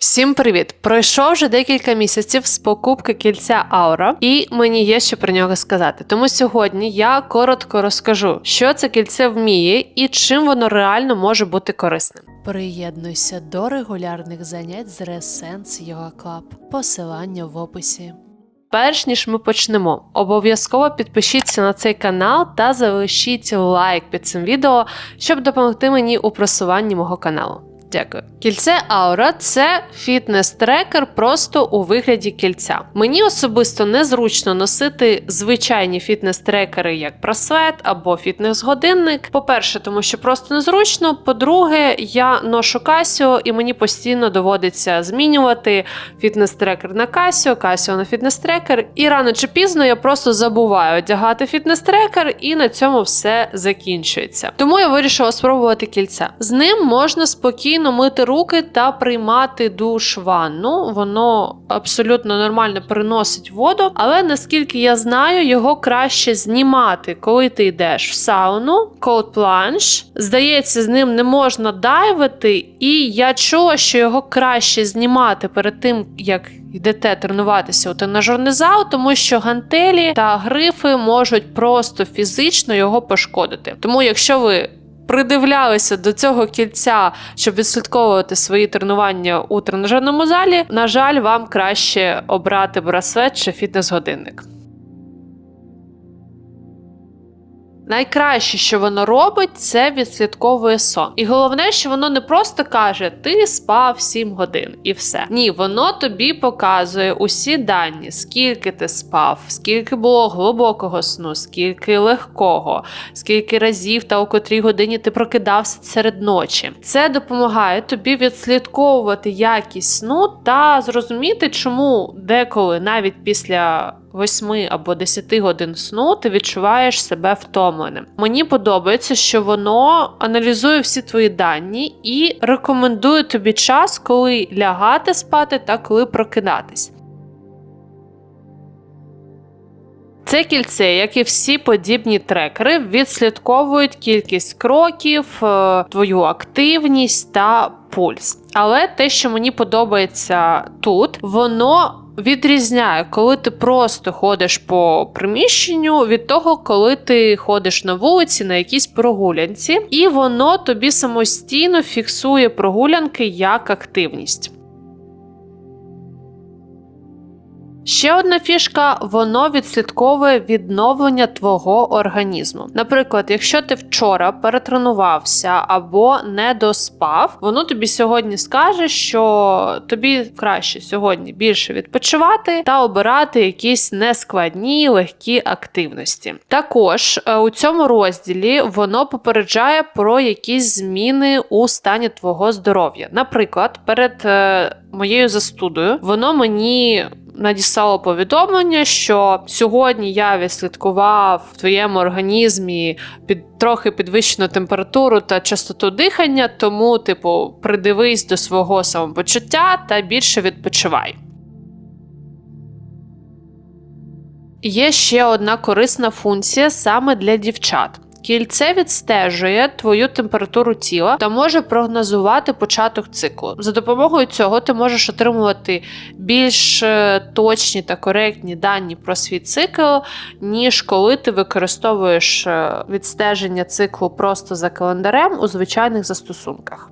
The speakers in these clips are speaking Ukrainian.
Всім привіт! Пройшов вже декілька місяців з покупки кільця Aura, і мені є що про нього сказати. Тому сьогодні я коротко розкажу, що це кільце вміє і чим воно реально може бути корисним. Приєднуйся до регулярних занять з Ressense Yoga Club. Посилання в описі. Перш ніж ми почнемо, обов'язково підпишіться на цей канал та залишіть лайк під цим відео, щоб допомогти мені у просуванні мого каналу. Дякую. Кільце Aura – це фітнес-трекер просто у вигляді кільця. Мені особисто незручно носити звичайні фітнес-трекери, як браслет або фітнес-годинник. По-перше, тому що просто незручно. По-друге, я ношу Casio і мені постійно доводиться змінювати фітнес-трекер на Casio, Casio на фітнес-трекер. І рано чи пізно я просто забуваю одягати фітнес-трекер, і на цьому все закінчується. Тому я вирішила спробувати кільця. З ним можна спокійно мити руки та приймати душ ванну. Воно абсолютно нормально переносить воду, але наскільки я знаю, його краще знімати, коли ти йдеш в сауну, cold plunge. Здається, з ним не можна дайвити, і я чула, що його краще знімати перед тим, як йдете тренуватися у тренажерний зал, тому що гантелі та грифи можуть просто фізично його пошкодити. Тому, якщо ви придивлялися до цього кільця, щоб відслідковувати свої тренування у тренажерному залі, на жаль, вам краще обрати браслет чи фітнес-годинник. Найкраще, що воно робить, це відслідковує сон. І головне, що воно не просто каже, ти спав 7 годин і все. Ні, воно тобі показує усі дані, скільки ти спав, скільки було глибокого сну, скільки легкого, скільки разів та у котрій годині ти прокидався серед ночі. Це допомагає тобі відслідковувати якість сну та зрозуміти, чому деколи навіть після 8 або 10 годин сну ти відчуваєш себе втомленим. Мені подобається, що воно аналізує всі твої дані і рекомендує тобі час, коли лягати спати та коли прокидатись. Це кільце, як і всі подібні трекери, відслідковують кількість кроків, е, твою активність та пульс. Але те, що мені подобається тут, воно відрізняє, коли ти просто ходиш по приміщенню від того, коли ти ходиш на вулиці на якійсь прогулянці, і воно тобі самостійно фіксує прогулянки як активність. Ще одна фішка, воно відслідковує відновлення твого організму. Наприклад, якщо ти вчора перетренувався або не доспав, воно тобі сьогодні скаже, що тобі краще сьогодні більше відпочивати та обирати якісь нескладні легкі активності. Також е, у цьому розділі воно попереджає про якісь зміни у стані твого здоров'я. Наприклад, перед е, моєю застудою воно мені надіслало повідомлення, що сьогодні я відслідкував в твоєму організмі під трохи підвищену температуру та частоту дихання, тому, типу, придивись до свого самопочуття та більше відпочивай. Є ще одна корисна функція саме для дівчат. Кільце відстежує твою температуру тіла та може прогнозувати початок циклу. За допомогою цього ти можеш отримувати більш е, точні та коректні дані про свій цикл, ніж коли ти використовуєш е, відстеження циклу просто за календарем у звичайних застосунках.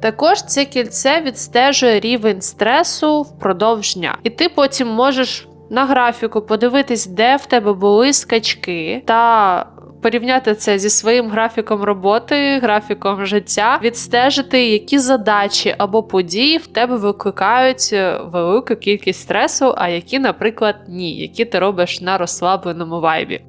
Також це кільце відстежує рівень стресу впродовж дня. І ти потім можеш на графіку, подивитись, де в тебе були скачки, та порівняти це зі своїм графіком роботи, графіком життя, відстежити, які задачі або події в тебе викликають е, велику кількість стресу, а які, наприклад, ні, які ти робиш на розслабленому вайбі.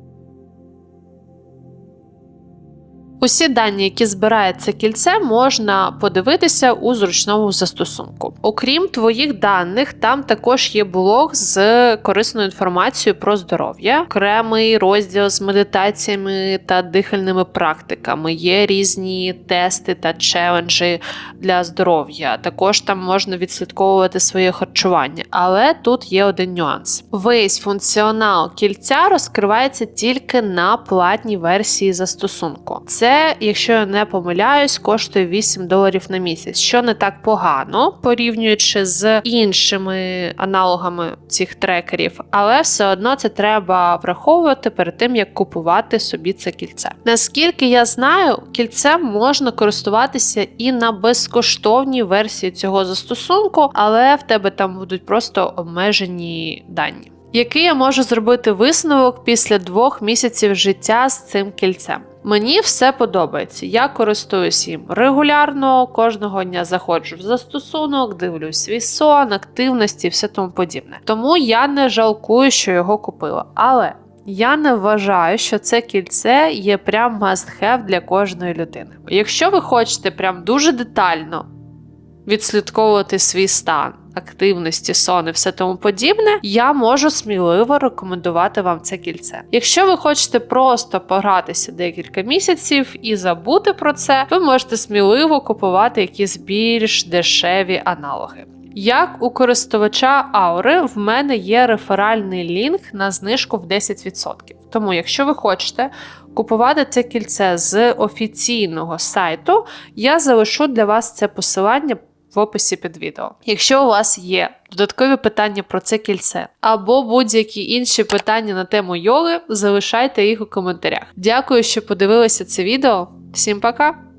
Усі дані, які збирає це кільце, можна подивитися у зручному застосунку. Окрім твоїх даних, там також є блог з корисною інформацією про здоров'я, окремий розділ з медитаціями та дихальними практиками. Є різні тести та челенджі для здоров'я. Також там можна відслідковувати своє харчування. Але тут є один нюанс: весь функціонал кільця розкривається тільки на платній версії застосунку. Це кільце, якщо я не помиляюсь, коштує 8 доларів на місяць, що не так погано, порівнюючи з іншими аналогами цих трекерів, але все одно це треба враховувати перед тим, як купувати собі це кільце. Наскільки я знаю, кільцем можна користуватися і на безкоштовній версії цього застосунку, але в тебе там будуть просто обмежені дані. Який я можу зробити висновок після двох місяців життя з цим кільцем? Мені все подобається. Я користуюсь їм регулярно, кожного дня заходжу в застосунок, дивлюсь свій сон, активності і все тому подібне. Тому я не жалкую, що його купила. Але я не вважаю, що це кільце є прям must-have для кожної людини. Якщо ви хочете прям дуже детально відслідковувати свій стан, активності, сон і все тому подібне, я можу сміливо рекомендувати вам це кільце. Якщо ви хочете просто погратися декілька місяців і забути про це, ви можете сміливо купувати якісь більш дешеві аналоги. Як у користувача Аури, в мене є реферальний лінк на знижку в 10%. Тому, якщо ви хочете купувати це кільце з офіційного сайту, я залишу для вас це посилання в описі під відео. Якщо у вас є додаткові питання про це кільце або будь-які інші питання на тему йоги, залишайте їх у коментарях. Дякую, що подивилися це відео. Всім пока!